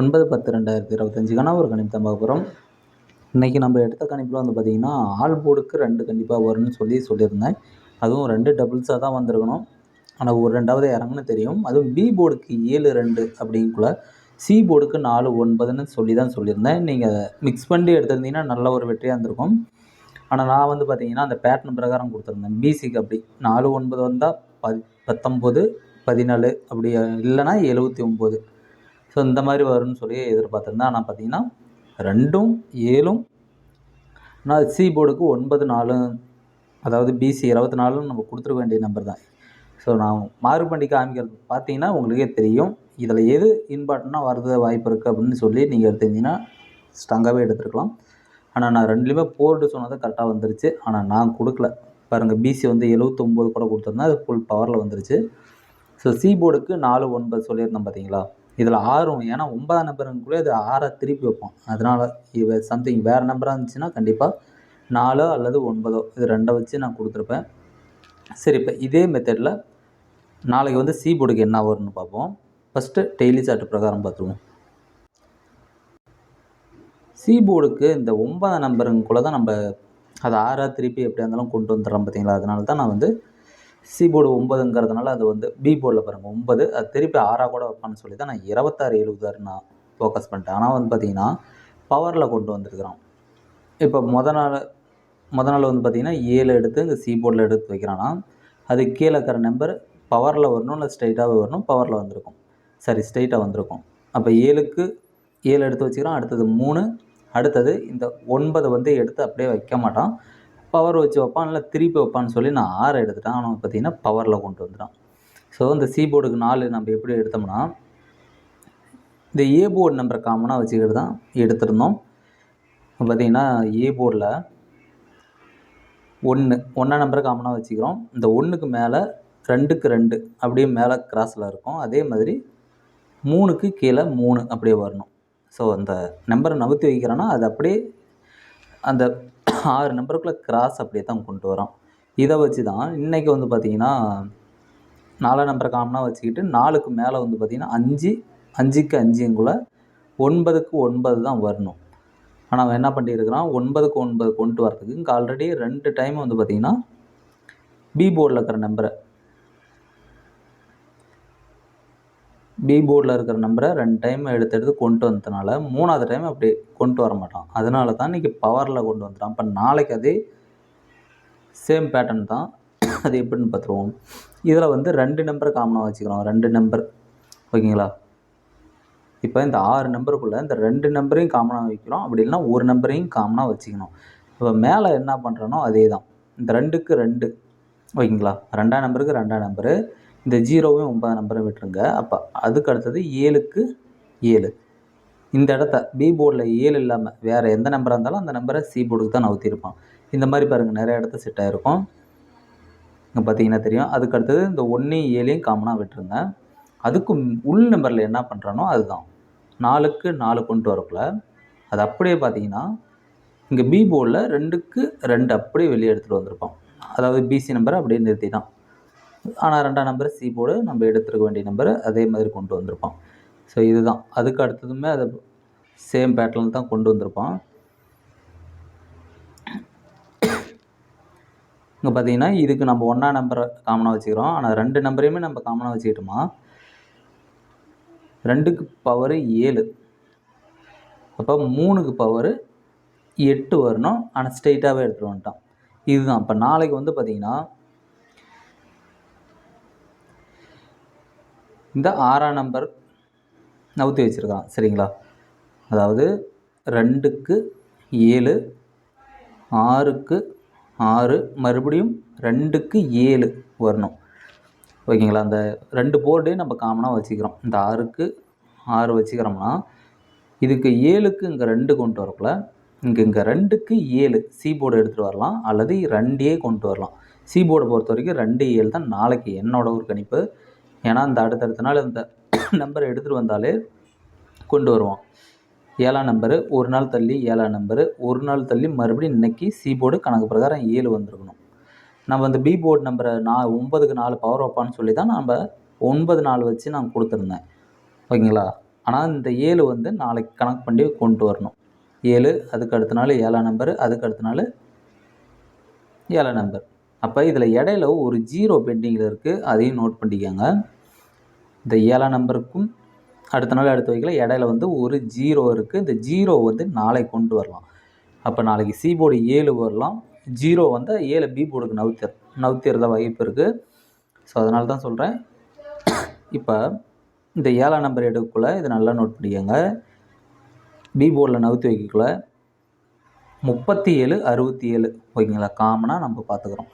ஒன்பது பத்து ரெண்டாயிரத்தி இருபத்தஞ்சுக்கான ஒரு கணிப்பு தான் இன்றைக்கி நம்ம எடுத்த கணிப்பில் வந்து பார்த்திங்கன்னா ஆல் போர்டுக்கு ரெண்டு கண்டிப்பாக வரும்னு சொல்லி சொல்லியிருந்தேன். அதுவும் ரெண்டு டபுள்ஸாக தான் வந்திருக்கணும். ஆனால் ஒரு ரெண்டாவது இறங்குன்னு தெரியும். அதுவும் பி போர்டுக்கு ஏழு ரெண்டு அப்படிங்குள்ள சி போர்டுக்கு நாலு ஒன்பதுன்னு சொல்லி தான் சொல்லியிருந்தேன். நீங்கள் மிக்ஸ் பண்ணி எடுத்திருந்தீங்கன்னா நல்ல ஒரு வெற்றியாக இருந்திருக்கும். ஆனால் நான் வந்து பார்த்தீங்கன்னா அந்த பேட்டர்ன் பிரகாரம் கொடுத்துருந்தேன். பிசிக்கு அப்படி. நாலு ஒன்பது வந்தால் பத் பத்தொம்போது பதினாலு அப்படி இல்லைன்னா எழுபத்தி ஒம்பது ஸோ இந்த மாதிரி வரும்னு சொல்லி எதிர்பார்த்துருந்தேன் ஆனால் பார்த்தீங்கன்னா ரெண்டும் ஏழும் நான் சி போர்டுக்கு ஒன்பது நாலு அதாவது பிசி இருபத்தி நாலும் நம்ம கொடுத்துருக்க வேண்டிய நம்பர் தான். ஸோ நான் மாறு பண்ணி காமிக்கிறது பார்த்தீங்கன்னா உங்களுக்கே தெரியும். இதில் எது இம்பார்ட்டண்ட்டாக வரது வாய்ப்பு இருக்குது அப்படின்னு சொல்லி நீங்கள் எடுத்திருந்தீங்கன்னா ஸ்ட்ராங்காகவே எடுத்துருக்கலாம். ஆனால் நான் ரெண்டுலேயுமே போர்டு சொன்னது கரெக்டாக வந்துருச்சு. ஆனால் நான் கொடுக்கல. பாருங்கள் பிசி வந்து எழுவத்தொம்போது கூட கொடுத்துருந்தேன் அது ஃபுல் பவரில் வந்துருச்சு. ஸோ சி போர்டுக்கு நாலு ஒன்பது சொல்லியிருந்தேன் பார்த்தீங்களா? இதில் ஆறும் ஏன்னா ஒன்பதாம் நம்பருக்குள்ளே இது ஆறை திருப்பி வைப்போம். அதனால் இவ சம்திங் வேறு நம்பராக இருந்துச்சுன்னா கண்டிப்பாக நாலோ அல்லது ஒன்பதோ இது ரெண்டை வச்சு நான் கொடுத்துருப்பேன். சரி இப்போ இதே மெத்தடில் நாளைக்கு வந்து சி போர்டுக்கு என்ன வரும்னு பார்ப்போம். ஃபஸ்ட்டு டெய்லி சார்ட் பிரகாரம் பார்த்துருவோம். சி போர்டுக்கு இந்த ஒன்பதாம் நம்பருக்குள்ளே தான் நம்ம அதை ஆறாக திருப்பி எப்படியா இருந்தாலும் கொண்டு வந்துடுறோம் பார்த்தீங்களா? அதனால தான் நான் வந்து சி போர்டு ஒன்பதுங்கிறதுனால அது வந்து பி போர்டில் பாருங்கள் ஒன்பது. அது திருப்பி ஆறாக கூட வைப்பான்னு சொல்லி தான் நான் இருபத்தாறு எழுபதாறு நான் ஃபோக்கஸ் பண்ணிட்டேன். ஆனால் வந்து பார்த்திங்கன்னா பவரில் கொண்டு வந்திருக்கிறான். இப்போ முத நாள் முத நாள் வந்து பார்த்திங்கன்னா ஏழு எடுத்து இந்த சி போர்டில் எடுத்து வைக்கிறான்னா அது கீழே இருக்கிற நம்பர் பவரில் வரணும் இல்லை ஸ்ட்ரைட்டாகவே வரணும் பவரில் வந்திருக்கும். சரி ஸ்ட்ரைட்டாக வந்திருக்கும். அப்போ ஏழுக்கு ஏழு எடுத்து வச்சுக்கிறோம் அடுத்தது மூணு அடுத்தது இந்த ஒன்பது வந்து எடுத்து அப்படியே வைக்க மாட்டான். பவர் வச்சு வைப்பான் இல்லை திருப்பி வைப்பான்னு சொல்லி நான் ஆறு எடுத்துட்டேன். ஆனால் பார்த்தீங்கன்னா பவரில் கொண்டு வந்துட்டான். ஸோ இந்த சி போர்டுக்கு நாலு நம்ம எப்படி எடுத்தோம்னா இந்த ஏ போர்டு நம்பரை காமனாக வச்சுக்கிட்டு தான் எடுத்திருந்தோம். பார்த்திங்கன்னா ஏ போர்டில் ஒன்று ஒன்றா நம்பரை காமனாக வச்சுக்கிறோம். இந்த ஒன்றுக்கு மேலே ரெண்டுக்கு ரெண்டு அப்படியே மேலே கிராஸில் இருக்கும். அதே மாதிரி மூணுக்கு கீழே மூணு அப்படியே வரணும். ஸோ அந்த நம்பரை நகர்த்தி வைக்கிறோன்னா அது அப்படியே அந்த ஆறு நம்பருக்குள்ளே கிராஸ் அப்படியே தான் கொண்டு வரோம். இதை வச்சு தான் இன்றைக்கி வந்து பார்த்திங்கன்னா நாலாம் நம்பரை காமனாக வச்சுக்கிட்டு நாலுக்கு மேலே வந்து பார்த்திங்கன்னா அஞ்சு அஞ்சுக்கு அஞ்சுங்குள்ளே ஒன்பதுக்கு ஒன்பது தான் வரணும். ஆனால் அவன் என்ன பண்ணியிருக்கிறான்? ஒன்பதுக்கு ஒன்பது கொண்டு வரதுக்கு இங்கே ஆல்ரெடி ரெண்டு டைம் வந்து பார்த்திங்கன்னா பி போர்டில் இருக்கிற நம்பரை பி போர்டில் இருக்கிற நம்பரை ரெண்டு டைம் எடுத்து எடுத்து கொண்டு வந்ததுனால மூணாவது டைம் அப்படி கொண்டு வர மாட்டான். அதனால தான் இன்றைக்கி பவரில் கொண்டு வந்துட்டான். இப்போ நாளைக்கு அதே சேம் பேட்டர்ன் தான். அது எப்படின்னு பார்த்துருவோம். இதில் வந்து ரெண்டு நம்பர் காமனாக வச்சுக்கிறோம். ரெண்டு நம்பர் ஓகேங்களா? இப்போ இந்த ஆறு நம்பருக்குள்ளே இந்த ரெண்டு நம்பரையும் காமனாக வைக்கிறோம். அப்படி இல்லைனா ஒரு நம்பரையும் காமனாக வச்சுக்கணும். இப்போ மேலே என்ன பண்ணுறனோ அதே தான் இந்த ரெண்டுக்கு ரெண்டு. ஓகேங்களா? ரெண்டாம் நம்பருக்கு ரெண்டாம் நம்பரு இந்த ஜீரோவையும் ஒன்பதாம் நம்பரை விட்டுருங்க. அப்போ அதுக்கு அடுத்தது ஏழுக்கு ஏழு. இந்த இடத்த பி போர்டில் ஏழு இல்லாமல் வேறு எந்த நம்பராக இருந்தாலும் அந்த நம்பரை சி போர்டுக்கு தான் நவுத்திருப்பான் இந்த மாதிரி பாருங்கள் நிறைய இடத்த செட் ஆகிருக்கும் இங்கே பார்த்தீங்கன்னா தெரியும். அதுக்கு அடுத்தது இந்த ஒன்றையும் ஏழையும் காமனாக விட்டுருங்க. அதுக்கு உள் நம்பரில் என்ன பண்ணுறானோ அதுதான். நாலுக்கு நாலு கொண்டு வரக்குள்ள. அது அப்படியே பார்த்தீங்கன்னா இங்கே பி போர்டில் ரெண்டுக்கு ரெண்டு அப்படியே வெளியே எடுத்துகிட்டு வந்திருப்பான் அதாவது பிசி நம்பரை அப்படியே நிறுத்தி தான் ஆனால் ரெண்டாம் நம்பர் சி போர்டு நம்ம எடுத்துருக்க வேண்டிய நம்பரை அதே மாதிரி கொண்டு வந்திருப்பான். ஸோ இதுதான். அதுக்கு அடுத்ததுமே அதை சேம் பேட்டர்ன் தான் கொண்டு வந்திருப்பான். இங்கே பார்த்தீங்கன்னா இதுக்கு நம்ம ஒன்றா நம்பரை காமனாக வச்சுக்கிறோம். ஆனால் ரெண்டு நம்பரையுமே நம்ம காமனாக வச்சுக்கிட்டோமா? ரெண்டுக்கு பவரு ஏழு. அப்போ மூணுக்கு பவரு எட்டு வரணும். ஆனால் ஸ்ட்ரெயிட்டாகவே எடுத்துகிட்டு வந்துட்டான். இதுதான். இப்போ நாளைக்கு வந்து பார்த்திங்கன்னா இந்த ஆறாம் நம்பர் நவுத்தி வச்சுருக்கான் சரிங்களா? அதாவது ரெண்டுக்கு ஏழு ஆறுக்கு ஆறு மறுபடியும் ரெண்டுக்கு ஏழு வரணும். ஓகேங்களா? அந்த ரெண்டு போர்டே நம்ம காமனாக வச்சுக்கிறோம். இந்த ஆறுக்கு ஆறு வச்சுக்கிறோம்னா இதுக்கு ஏழுக்கு இங்கே ரெண்டு கொண்டு வரக்குள்ள இங்கே இங்கே ரெண்டுக்கு ஏழு சி போர்டு எடுத்துகிட்டு வரலாம் அல்லது ரெண்டே கொண்டு வரலாம். சி போர்டை பொறுத்த வரைக்கும் ரெண்டு ஏழு தான் நாளைக்கு என்னோட ஒரு கணிப்பு. ஏன்னா இந்த அடுத்தடுத்த நாள் இந்த நம்பரை எடுத்துகிட்டு வந்தாலே கொண்டு வருவோம் ஏழாம் நம்பரு ஒரு நாள் தள்ளி ஏழாம் நம்பரு ஒரு நாள் தள்ளி மறுபடியும் இன்றைக்கி சி போர்டு கணக்கு பிரகாரம் ஏழு வந்திருக்கணும். நம்ம அந்த பி போர்டு நம்பரை நான் ஒன்பதுக்கு நாலு பவர் வைப்பான்னு சொல்லி தான் நம்ம ஒன்பது நாள் வச்சு நான் கொடுத்துருந்தேன். ஓகேங்களா? ஆனால் இந்த ஏழு வந்து நாளைக்கு கணக்கு பண்ணி கொண்டு வரணும். ஏழு அதுக்கு அடுத்த நாள் ஏழாம் நம்பர் அதுக்கு அடுத்த நாள் ஏழாம் நம்பர். அப்போ இதில் இடையில ஒரு ஜீரோ பெண்டிங்கில் இருக்குது அதையும் நோட் பண்ணிக்கோங்க. இந்த ஏழாம் நம்பருக்கும் அடுத்த நாள் அடுத்த வைக்கல இடையில வந்து ஒரு ஜீரோ இருக்குது இந்த ஜீரோ வந்து நாளை கொண்டு வரலாம். அப்போ நாளைக்கு சி போர்டு ஏழு வரலாம். ஜீரோ வந்து ஏழு பி போர்டுக்கு நவுத்தர் நவுத்திறத வாய்ப்பு இருக்குது ஸோ அதனால தான் சொல்கிறேன் இப்போ இந்த ஏழாம் நம்பர் எடுக்கக்குள்ள இதை நல்லா நோட் பண்ணிக்கோங்க. பி போர்டில் நவுத்தி வைக்கக்குள்ள முப்பத்தி ஏழு அறுபத்தி ஏழு ஓகேங்களா? காமனாக நம்ம பார்த்துக்குறோம்.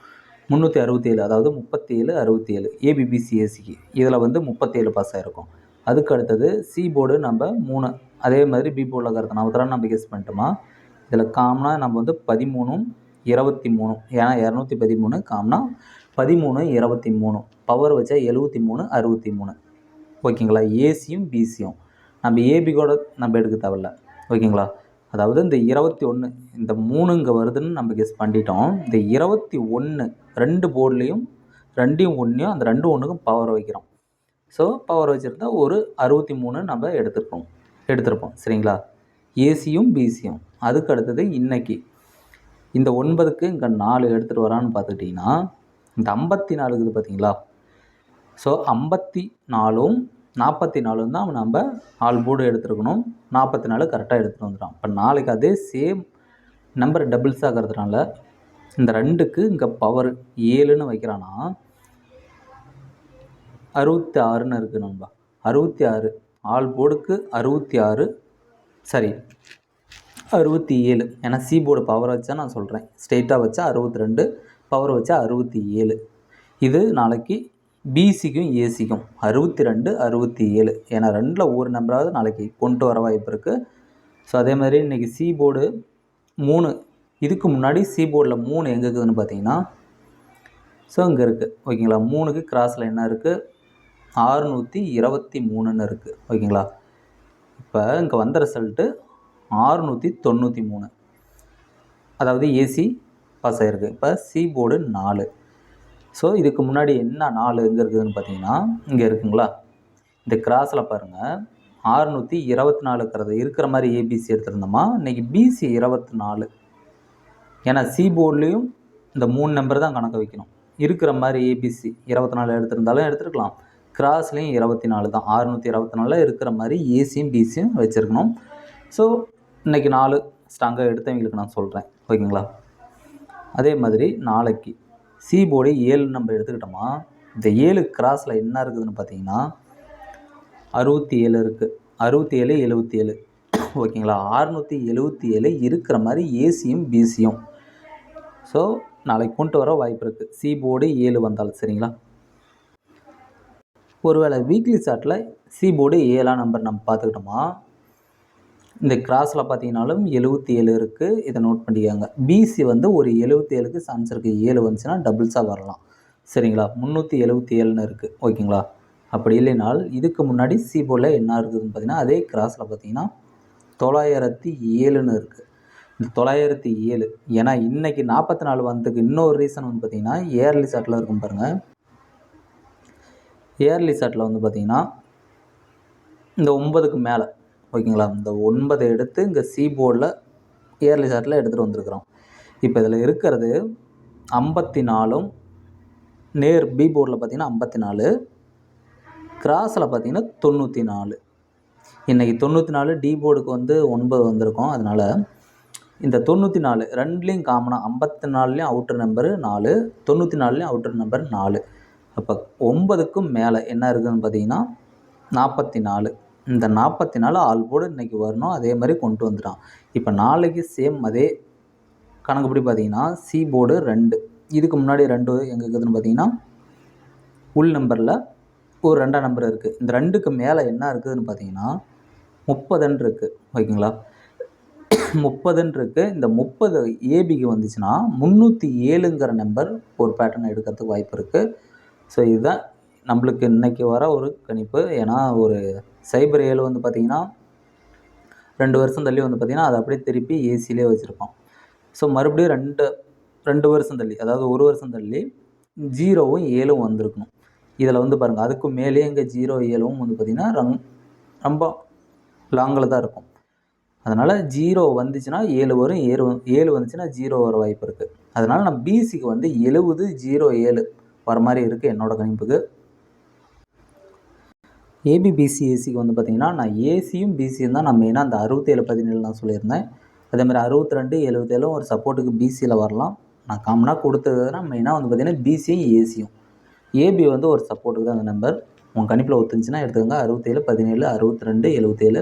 முந்நூற்றி அறுபத்தி ஏழு அதாவது முப்பத்தி ஏழு அறுபத்தி ஏழு ஏபிபிசிஎஸ்சிக்கு இதில் வந்து முப்பத்தேழு பாஸ் ஆகிருக்கும் அதுக்கு அடுத்தது சி போர்டு நம்ம மூணு அதே மாதிரி பி போர்டில் கருத்து நவுத்தரம் நம்ம கெஸ் பண்ணிட்டோமா? இதில் காமனாக நம்ம வந்து பதிமூணும் இருபத்தி மூணு ஏன்னா இரநூத்தி பதிமூணு காமனா பதிமூணு இருபத்தி மூணு பவர் வச்சா எழுபத்தி மூணு அறுபத்தி மூணு ஓகேங்களா ஏசியும் பிசியும் நம்ம ஏபி கூட நம்ம எடுக்க தேவையில்ல. ஓகேங்களா அதாவது இந்த இருபத்தி ஒன்று இந்த மூணு இங்கே வருதுன்னு நம்ம கெஸ் பண்ணிட்டோம். இந்த இருபத்தி ஒன்று ரெண்டு போர்ட்லேயும் ரெண்டையும் ஒன்றையும் அந்த ரெண்டு ஒன்றுக்கும் பவர் வைக்கிறோம். ஸோ பவர் வச்சுருந்தா ஒரு அறுபத்தி மூணு நம்ம எடுத்துருப்போம். எடுத்திருப்போம். சரிங்களா? ஏசியும் பிசியும் அதுக்கு அடுத்தது இன்னைக்கு. இந்த ஒன்பதுக்கு இங்கே நாலு எடுத்துகிட்டு வரான்னு பார்த்துக்கிட்டிங்கன்னா இந்த ஐம்பத்தி நாலு இருக்குது பார்த்தீங்களா? ஸோ ஐம்பத்தி நாலும் நாற்பத்தி நாலுன்னு தான் நம்ம ஆல் போர்டு எடுத்துருக்கணும். நாற்பத்தி நாலு கரெக்டாக எடுத்துகிட்டு வந்துடும் இப்போ நாளைக்கு அதே சேம் நம்பர் டபுள்ஸ் ஆகிறதுனால இந்த ரெண்டுக்கு இங்கே பவர் ஏழுன்னு வைக்கிறான்னா அறுபத்தி ஆறுன்னு இருக்குது நண்பா. அறுபத்தி ஆறு ஆல் போர்டுக்கு அறுபத்தி ஆறு சரி அறுபத்தி ஏழு ஏன்னா சி போர்டு பவர் வச்சா நான் சொல்கிறேன் ஸ்ட்ரெயிட்டாக வச்சா அறுபத்தி ரெண்டு பவர் வச்சா அறுபத்தி ஏழு இது நாளைக்கு பிசிக்கும் ஏசிக்கும் அறுபத்தி ரெண்டு அறுபத்தி ஏழு. ஏன்னா ரெண்டில் ஒரு நம்பராவது நாளைக்கு கொண்டு வர வாய்ப்பு இருக்குது ஸோ அதே மாதிரி இன்றைக்கி சி போர்டு மூணு. இதுக்கு முன்னாடி சி போர்டில் மூணு எங்கே இருக்குதுன்னு பார்த்தீங்கன்னா ஸோ இங்கே இருக்குது ஓகேங்களா? மூணுக்கு கிராஸில் என்ன இருக்குது ஆறுநூற்றி இருபத்தி மூணுன்னு இருக்குது ஓகேங்களா? இப்போ இங்கே வந்த ரிசல்ட்டு ஆறுநூற்றி தொண்ணூற்றி மூணு. அதாவது ஏசி பாஸ் ஆகிருக்கு இப்போ சி போர்டு நாலு. ஸோ இதுக்கு முன்னாடி என்ன நாலு எங்கே இருக்குதுன்னு பார்த்தீங்கன்னா இங்கே இருக்குங்களா? இந்த கிராஸில் பாருங்கள் ஆறுநூற்றி இருபத்தி நாலு இருக்கிறது இருக்கிற மாதிரி ஏபிசி எடுத்திருந்தோமா? இன்றைக்கி பிசி இருபத்தி நாலு ஏன்னா சி போர்ட்லேயும் இந்த மூணு நம்பர் தான் கணக்கு வைக்கணும். இருக்கிற மாதிரி ஏபிசி இருபத்தி நாலு எடுத்திருந்தாலும் எடுத்துருக்கலாம். கிராஸ்லேயும் இருபத்தி நாலு தான். ஆறுநூற்றி இருபத்தி நாலில் இருக்கிற மாதிரி ஏசியும் பிசியும் வச்சுருக்கணும். ஸோ இன்றைக்கி நாலு ஸ்ட்ராங்காக எடுத்தவங்களுக்கு நான் சொல்கிறேன் ஓகேங்களா? அதே மாதிரி நாளைக்கு சி போர்டு ஏழு நம்ம எடுத்துக்கிட்டோமா? இந்த ஏழு கிராஸில் என்ன இருக்குதுன்னு பார்த்தீங்கன்னா அறுபத்தி ஏழு இருக்குது அறுபத்தி ஏழு எழுபத்தி ஏழு ஓகேங்களா? அறுநூற்றி எழுபத்தி ஏழு இருக்கிற மாதிரி ஏசியும் பிசியும் ஸோ நாளைக்கு கொண்டு வர வாய்ப்பு இருக்குது சி போர்டு ஏழு வந்தாலும் சரிங்களா? ஒருவேளை வீக்லி சார்ட்டில் சி போர்டு ஏழாம் நம்பர் நம்ம பார்த்துக்கிட்டோமா? இந்த கிராஸில் பார்த்தீங்கனாலும் எழுபத்தி ஏழு இருக்குது இதை நோட் பண்ணிக்கோங்க. பிசி வந்து ஒரு எழுபத்தி ஏழுக்கு சான்ஸ் இருக்குது ஏழு வந்துச்சுன்னா டபுள்ஸாக வரலாம். சரிங்களா? முந்நூற்றி எழுபத்தி ஏழுன்னு இருக்குது ஓகேங்களா? அப்படி இல்லைனால் இதுக்கு முன்னாடி சி போர்டில் என்ன இருக்குதுன்னு பார்த்தீங்கன்னா அதே கிராஸில் பார்த்தீங்கன்னா தொள்ளாயிரத்தி ஏழுன்னு இருக்குது இந்த தொள்ளாயிரத்தி ஏழு ஏன்னா இன்றைக்கி நாற்பத்தி நாலு வந்ததுக்கு இன்னொரு ரீசன் வந்து பார்த்திங்கன்னா ஏர்லி சாட்டில் இருக்கும் பாருங்கள் ஏர்லி சாட்டில் வந்து பார்த்திங்கன்னா இந்த ஒன்பதுக்கு மேலே ஓகேங்களா? இந்த ஒன்பதை எடுத்து இங்கே சி போர்டில் இயர்லி சார்ட்டில் எடுத்துகிட்டு வந்திருக்கிறோம். இப்போ இதில் இருக்கிறது ஐம்பத்தி நாலும் நேர் பி போர்டில் பார்த்தீங்கன்னா ஐம்பத்தி நாலு கிராஸில் பார்த்தீங்கன்னா தொண்ணூற்றி நாலு இன்றைக்கி தொண்ணூற்றி நாலு டி போர்டுக்கு வந்து ஒன்பது வந்திருக்கோம். அதனால் இந்த தொண்ணூற்றி நாலு ரெண்டுலேயும் காமனாக ஐம்பத்தி நாலுலேயும் அவுட்டர் நம்பரு நாலு தொண்ணூற்றி நாலுலேயும் அவுட்டர் நம்பர் நாலு. அப்போ ஒன்பதுக்கும் மேலே என்ன இருக்குதுன்னு பார்த்தீங்கன்னா நாற்பத்தி நாலு இந்த நாற்பத்தி நாலு ஆல் போர்டு இன்றைக்கி வரணும் அதே மாதிரி கொண்டு வந்துட்டான். இப்போ நாளைக்கு சேம் அதே கணக்குப்படி பார்த்தீங்கன்னா சி போர்டு ரெண்டு. இதுக்கு முன்னாடி ரெண்டு எங்கே இருக்குதுன்னு பார்த்தீங்கன்னா உள் நம்பரில் ஒரு ரெண்டாம் நம்பர் இருக்குது இந்த ரெண்டுக்கு மேலே என்ன இருக்குதுன்னு பார்த்தீங்கன்னா முப்பதுன்னு இருக்குது ஓகேங்களா? முப்பதுன்னு இருக்குது இந்த முப்பது ஏபிக்கு வந்துச்சுன்னா முந்நூற்றி ஏழுங்கிற நம்பர் ஒரு பேட்டர்ன் எடுக்கிறதுக்கு வாய்ப்பு இருக்குது ஸோ இதுதான் நம்மளுக்கு இன்றைக்கி வர ஒரு கணிப்பு. ஏன்னா ஒரு சைபர் ஏழு வந்து பார்த்திங்கன்னா ரெண்டு வருஷம் தள்ளி வந்து பார்த்திங்கன்னா அதை அப்படியே திருப்பி ஏசிலே வச்சுருப்பான். ஸோ மறுபடியும் ரெண்டு ரெண்டு வருஷம் தள்ளி அதாவது ஒரு வருஷம் தள்ளி ஜீரோவும் ஏழும் வந்திருக்கணும். இதில் வந்து பாருங்கள் அதுக்கு மேலே இங்கே ஜீரோ ஏழும் வந்து பார்த்திங்கன்னா ரம் ரொம்ப லாங்கில் தான் இருக்கும். அதனால் ஜீரோ வந்துச்சுன்னா ஏழு வரும் ஏழு ஏழு வந்துச்சுன்னா ஜீரோ வர வாய்ப்பு இருக்குது அதனால் நான் பிசிக்கு வந்து எழுபது ஜீரோ ஏழு வர மாதிரி இருக்குது என்னோடய கணிப்புக்கு. ஏபிபிசி ஏசிக்கு வந்து பார்த்திங்கன்னா நான் ஏசியும் பிசியும் தான் நான் மெயினாக அந்த அறுபத்தேழு பதினேழு நான் சொல்லியிருந்தேன். அதேமாதிரி அறுபத்தி ரெண்டு எழுபத்தேழும் ஒரு சப்போர்ட்டுக்கு பிசியில் வரலாம். நான் காமனாக கொடுத்ததுனா மெயினாக வந்து பார்த்திங்கன்னா பிசியும் ஏசியும் ஏபி வந்து ஒரு சப்போர்ட்டுக்கு தான் அந்த நம்பர் உங்கள் கணிப்பில் ஒத்துச்சுன்னா எடுத்துக்கோங்க. அறுபத்தேழு பதினேழு அறுபத்தி ரெண்டு எழுபத்தேழு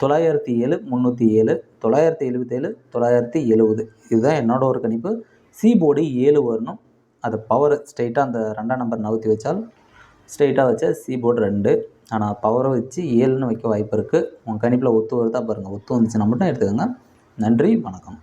தொள்ளாயிரத்தி ஏழு முந்நூற்றி ஏழு தொள்ளாயிரத்தி எழுபத்தேழு தொள்ளாயிரத்தி எழுபது. இதுதான் என்னோட ஒரு கணிப்பு. சி போர்டு ஏழு வரணும். அது பவர் ஸ்ட்ரெயிட்டாக அந்த ரெண்டாம் நம்பர் நகர்த்தி வச்சால் ஸ்ட்ரெயிட்டாக வச்சா சி போர்டு ரெண்டு. ஆனால் பவரை வச்சு ஏழுன்னு வைக்க வாய்ப்பு இருக்குது உங்கள் கணிப்பில் ஒத்து வருதா பாருங்கள் ஒத்து வந்துச்சுன்னா மட்டும் எடுத்துக்கோங்க. நன்றி வணக்கம்.